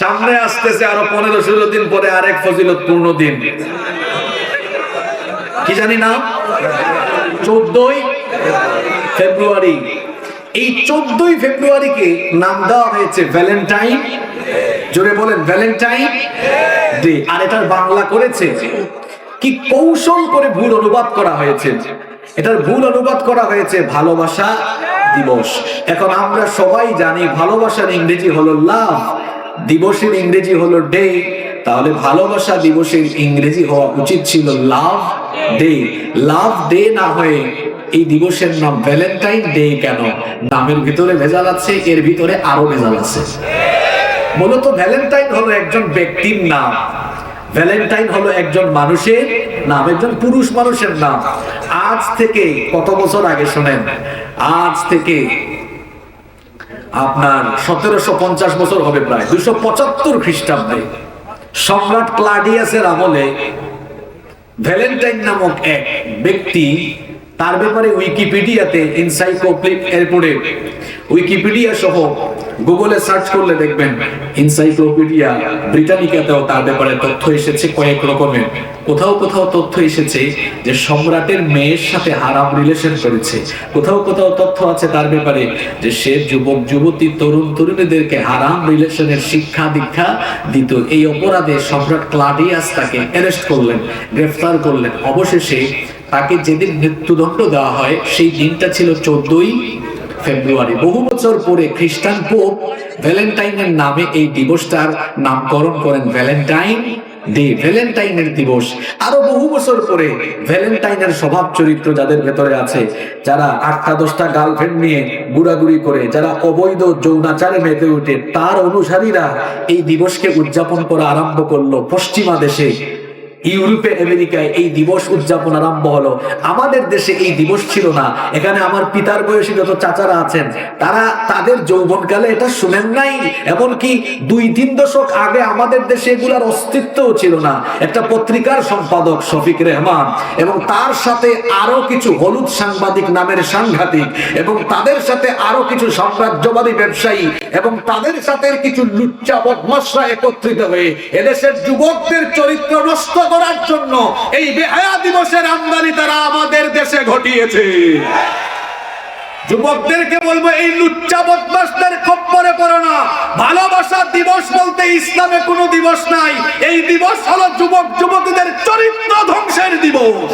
সামনে আসতেছে আরও পনেরো ষোলো দিন পরে আরেক ফজিলত পূর্ণ দিন। কি জানি না চোদ্দই ফেব্রুয়ারি। এই চোদ্দই ফেব্রুয়ারিকে নাম দেওয়া হয়েছে ভ্যালেন্টাইন। জোরে বলেন, ভ্যালেন্টাইন ডে। আর এটার বাংলা করেছে কি কৌশল করে ভুল অনুবাদ করা হয়েছে। এটার ভুল অনুবাদ করা হয়েছে ভালোবাসা দিবস। এখন আমরা সবাই জানি ভালোবাসার ইংরেজি হলো লাভ দিবসের ইংরেজি হলো ডে তাহলে ভালোবাসা দিবসের ইংরেজি হওয়া উচিত ছিল লাভ ডে লাভ ডে না হয়ে এই দিবসের নাম ভ্যালেন্টাইন ডে কেন? নামের ভিতরে ভেজাল আছে, এর ভিতরে আরও ভেজাল আছে। মূলত ভ্যালেন্টাইন হলো একজন ব্যক্তির নাম। ভ্যালেন্টাইন হলো একজন মানুষের নাম, একজন পুরুষ মানুষের নাম। আজ থেকে কত বছর আগে শোনেন? আজ থেকে আপনার সতেরোশো পঞ্চাশ বছর হবে প্রায় দুশো পঁচাত্তর খ্রিস্টাব্দে। সম্রাট ক্লাডিয়াসের আমলে ভ্যালেন্টাইন নামক এক ব্যক্তি, তার ব্যাপারে উইকিপিডিয়াতে ইনসাইক্লোপিক এরপরে উইকিপিডিয়া সহ গুগলে সার্চ করলে দেখবেন ইনসাইক্লোপিডিয়া ব্রিটানিকাতেও তার ব্যাপারে তথ্য এসেছে কয়েক রকমের। কোথাও কোথাও তথ্য এসেছে যে সম্রাটের মেয়ের সাথে হারাম রিলেশন করেছে। কোথাও কোথাও তথ্য আছে তার ব্যাপারে যে সে যুবক, যুবতী, তরুণ, তরুণীদেরকে হারাম রিলেশনের শিক্ষা দীক্ষা দিত। এই অপরাধে সম্রাট ক্লাডিয়াস তাকে অ্যারেস্ট করলেন, গ্রেফতার করলেন। অবশেষে তাকে যেদিন মৃত্যুদণ্ড দেওয়া হয়, সেই দিনটা ছিল চোদ্দই ফেব্রুয়ারি। বহু বছর পরে খ্রিস্টান পোপ ভ্যালেন্টাইনের নামে এই দিবসটার নামকরণ করেন ভ্যালেন্টাইন ডে, ভ্যালেন্টাইনের দিবস। আরও বহু বছর পরে ভ্যালেন্টাইনের স্বভাব চরিত্র যাদের ভেতরে আছে, যারা আটটা দশটা গার্লফ্রেন্ড নিয়ে গুড়াগুড়ি করে, যারা অবৈধ যৌনাচারে মেতে উঠে তার অনুসারীরা এই দিবসকে উদযাপন করা আরম্ভ করল পশ্চিমা দেশে। ইউরোপে, আমেরিকায় এই দিবস উদযাপন আরম্ভ হলো। আমাদের দেশে এই দিবস ছিল না। এখানে আমার পিতার বয়সী যত চাচারা আছেন, তারা তাদের যৌবনকালে এটা শুনেন নাই। এমনকি দুই তিন দশক আগে আমাদের দেশে এগুলার অস্তিত্বও ছিল না। একটা পত্রিকার সম্পাদক শফিক রেহমান এবং তার সাথে আরও কিছু হলুদ সাংবাদিক নামের সাংঘাতিক এবং তাদের সাথে আরও কিছু সাম্রাজ্যবাদী ব্যবসায়ী এবং তাদের সাথে কিছু লুচ্চা বদমাসরা একত্রিত হয়ে এদেশের যুবকদের চরিত্র নষ্ট করার জন্য এই বেহায়া দিবসের আমদানি তারা আমাদের দেশে ঘটিয়েছে। যুবকদেরকে বলব, এই লুচ্চা বদমাসদের খপ্পরে পড়ো না। ভালোবাসা দিবস বলতে ইসলামে কোনো দিবস নাই। এই দিবস হলো যুবক যুবতীদের চরিত্র ধ্বংসের দিবস।